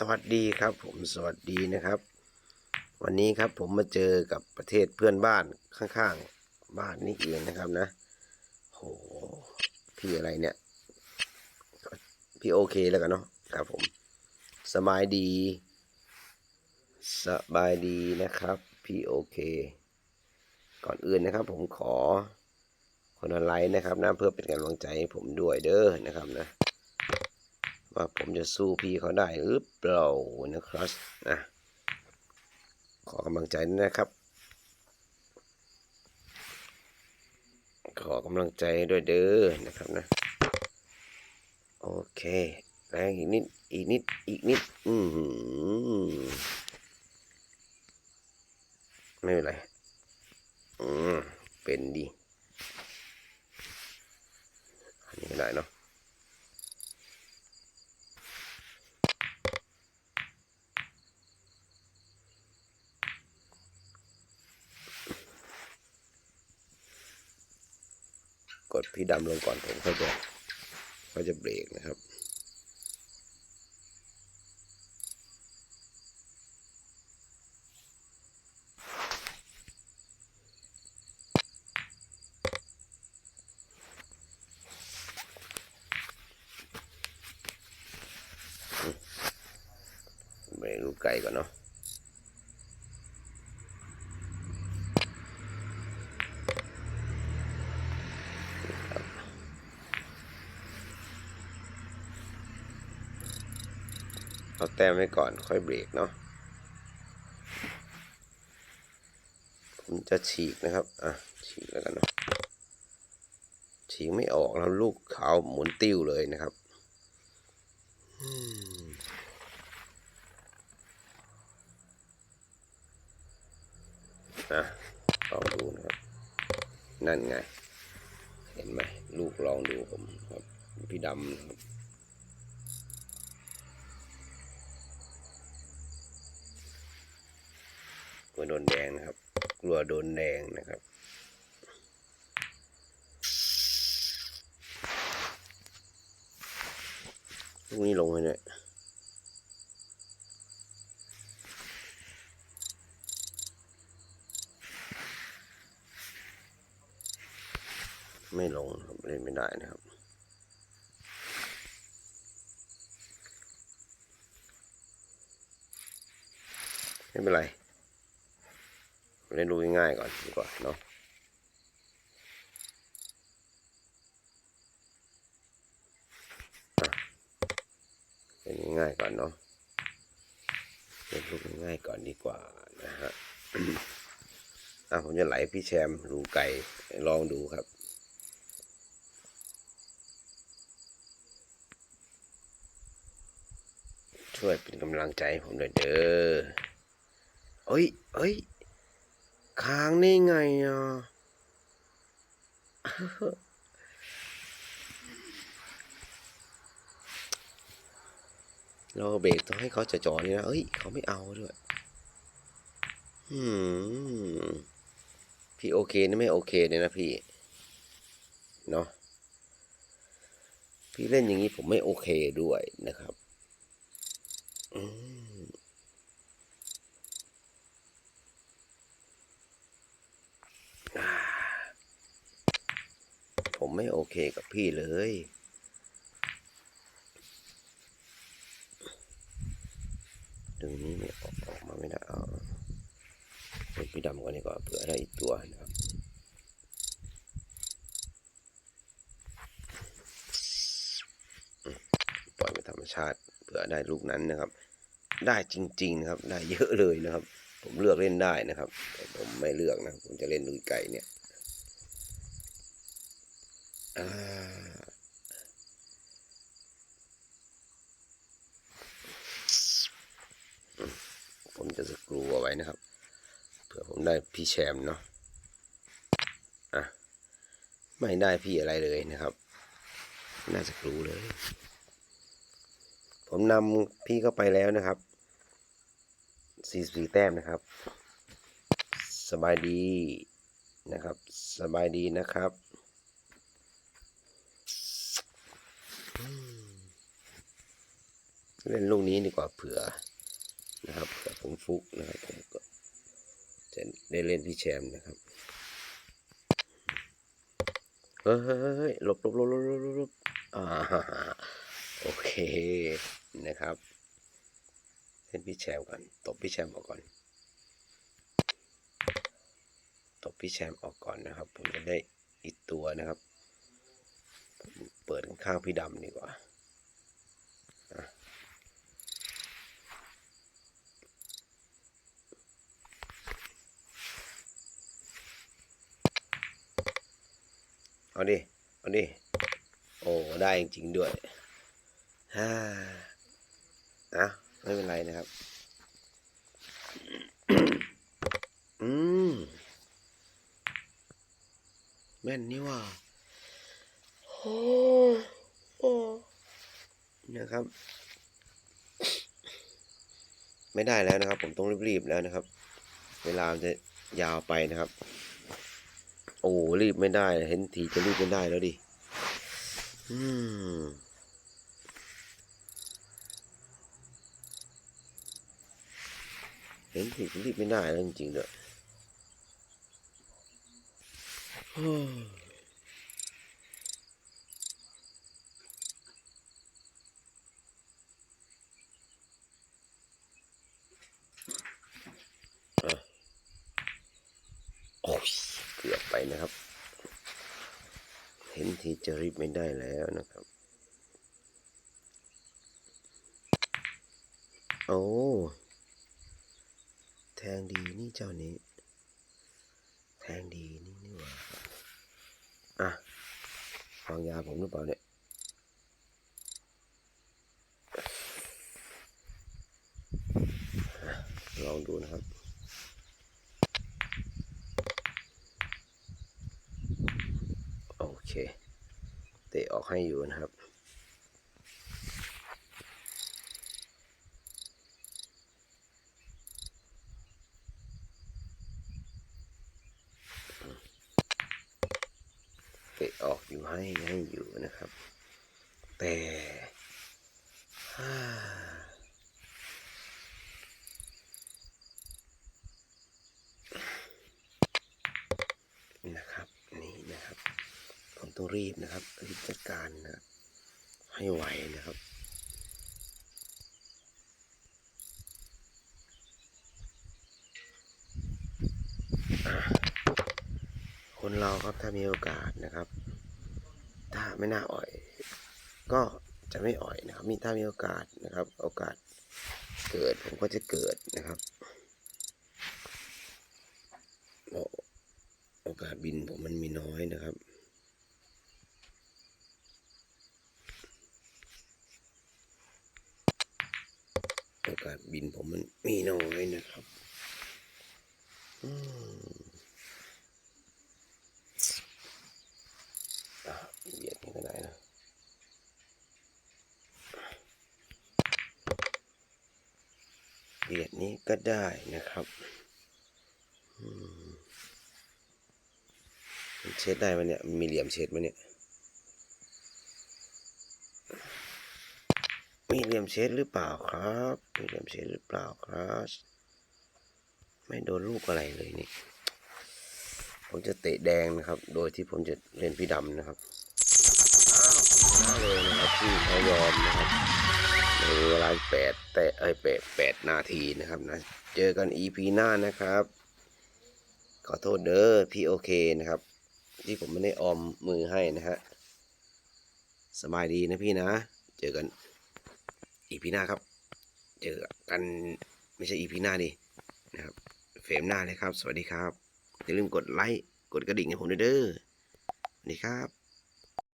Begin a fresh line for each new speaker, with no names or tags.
สวัสดีครับผมสวัสดีนะครับ วันนี้ครับผมมาเจอกับประเทศเพื่อนบ้านข้างๆ บ้านนี่เองนะครับนะโหพี่อะไรเนี่ย พี่โอเคแล้วกันเนาะครับผมสบายดีสบายดีนะครับพี่โอเค ก่อนอื่นนะครับ ผมขอคนไลค์นะครับนะเพื่อเป็นกำลังใจให้ผมด้วยเด้อนะครับนะ ว่าผมจะสู้พี่เขาได้หรือเปล่านะครับนะขอกำลังใจนะครับ ขอกำลังใจด้วยเด้อนะครับนะ โอเคแรงอีกนิด อีกนิด อีกนิด อือหือไม่เป็นไร อืมเป็นดี อันนี้ก็ได้เนาะ กดพี่ดำลงก่อนผมค่อยจะค่อยจะเบรกนะครับเบรกลูกไก่ก่อนเนาะ เอาแต้มไว้ก่อนค่อยเบรกเนาะผมจะฉีกนะครับอะฉีกแล้วกันเนาะฉีกไม่ออกแล้วลูกขาวหมุนติ้วเลยนะครับอะลองดูนะครับ นั่นไง เห็นไหมลูกลองดูผมครับพี่ดำครับ กลัวโดนแดงนะครับ กลัวโดนแดงนะครับลูกนี้ลงไปเนี่ยไม่ลงครับเล่นไม่ได้นะครับ ไม่เป็นไร เล่นดูง่ายๆก่อนดีกว่าเนาะเล่นง่ายๆก่อนเนาะเล่นลูกง่ายๆก่อนดีกว่านะฮะอะผมจะไหลพี่แชมป์รูไก่ลองดูครับช่วยเป็นกำลังใจผมด้วยเด้อเอ้ยเอ้ย ค้างนี่ไงอะเราเบรกต้องให้เขาจะจอดนี่นะ เอ้ย เขาไม่เอาด้วย อืม พี่โอเคนี่ไม่โอเคเลยนะพี่ เนาะ พี่เล่นอย่างนี้ผมไม่โอเคด้วยนะครับ อืม ผมไม่โอเคกับพี่เลย ดึงนี้ไม่ออกออกมาไม่ได้เอาเป็นพี่ดำก่อนดีกว่าเผื่อได้อีกตัวนะครับปล่อยไปธรรมชาติเผื่อได้ลูกนั้นนะครับ ได้จริงๆนะครับ ได้เยอะเลยนะครับ ผมเลือกเล่นได้นะครับ แต่ผมไม่เลือกนะผมจะเล่นลุยไก่เนี่ย ผมจะสกรูเอาไว้นะครับ เผื่อผมได้พี่แชมป์เนาะอะไม่ได้พี่อะไรเลยนะครับ น่าจะกรูเลย ผมนำพี่เข้าไปแล้วนะครับสี่สี่แต้มนะครับ สบายดีนะครับ สบายดีนะครับ เล่นลูกนี้ดีกว่าเผื่อนะครับแต่ผมฟุกนะครับผมก็จะได้เล่นพี่แชมป์นะครับเฮ้ยเฮ้ยเฮ้ยหลบหลบหลบหลบหลบอ่าโอเคนะครับเล่นพี่แชมป์ก่อนตบพี่แชมป์ออกก่อนตบพี่แชมป์ออกก่อนนะครับ ผมจะได้อีกตัวนะครับ เปิดข้างพี่ดำดีกว่า เอาดิ เอาดิ โอ้ ได้จริงๆด้วยฮ่านะไม่เป็นไรนะครับ อืม แม่นนี่ว่าโอ้โอ้นะครับ ไม่ได้แล้วนะครับ ผมต้องรีบๆแล้วนะครับ เวลาจะยาวไปนะครับ อ้รีบไม่ได้ เห็นทีจะรีบไม่ได้แล้วดิอืมเห็นทีจะรีบไม่ได้แล้วจริงๆด้อะโอ้ยเกือบไปนะครับ เห็น ทีจะรีบไม่ได้แล้วนะครับ โอ้แทงดีนี่เจ้านี้ แทงดีนี่นี่หว่าอะวางยาผมหรือเปล่าเนี่ยลองดูนะครับ โอเค เตะ ออกให้อยู่นะครับเตะออกอยู่ให้ให้อยู่นะครับ แต่ ฮ่านะครับ นี่นะครับ ผม ต้องรีบนะครับรีบจัดการนะครับให้ไวนะครับคนเราครับถ้ามีโอกาสนะครับ ถ้าไม่น่าอ่อย ก็จะไม่อ่อยนะครับ มีถ้ามีโอกาสนะครับ โอกาสเกิดผมก็จะเกิดนะครับโอกาสบินผมมันมีน้อยนะครับ โอกาสบินผมมันมีน้อยนะครับอืมอะเบียดนี่ก็ได้นะเบียดนี้ก็ได้นะครับอืมมันเช็ดได้ไหมเนี่ย มีเหลี่ยมเช็ดไหมเนี่ย มีเหลี่ยมเช็ดหรือเปล่าครับ มีเหลี่ยมเช็ดหรือเปล่าครับ ไม่โดนลูกอะไรเลยนี่ ผมจะเตะแดงนะครับ โดยที่ผมจะเล่นพี่ดำนะครับอ้าวเลยนะครับที่เขายอมนะครับในเวลาแปดแต่เอ้แปดแปดนาทีนะครับนะ เจอกัน EP หน้านะครับ ขอโทษเด้อพี่โอเคนะครับ ที่ผมไม่ได้ออมมือให้นะฮะสบายดีนะพี่นะ เจอกัน อีพีหน้าครับ เจอกันไม่ใช่อีพีหน้าดินะครับเฟรมหน้าเลยครับ สวัสดีครับ อย่าลืมกดไลค์ กดกระดิ่งให้ผมด้วยเด้อสวัสดีครับ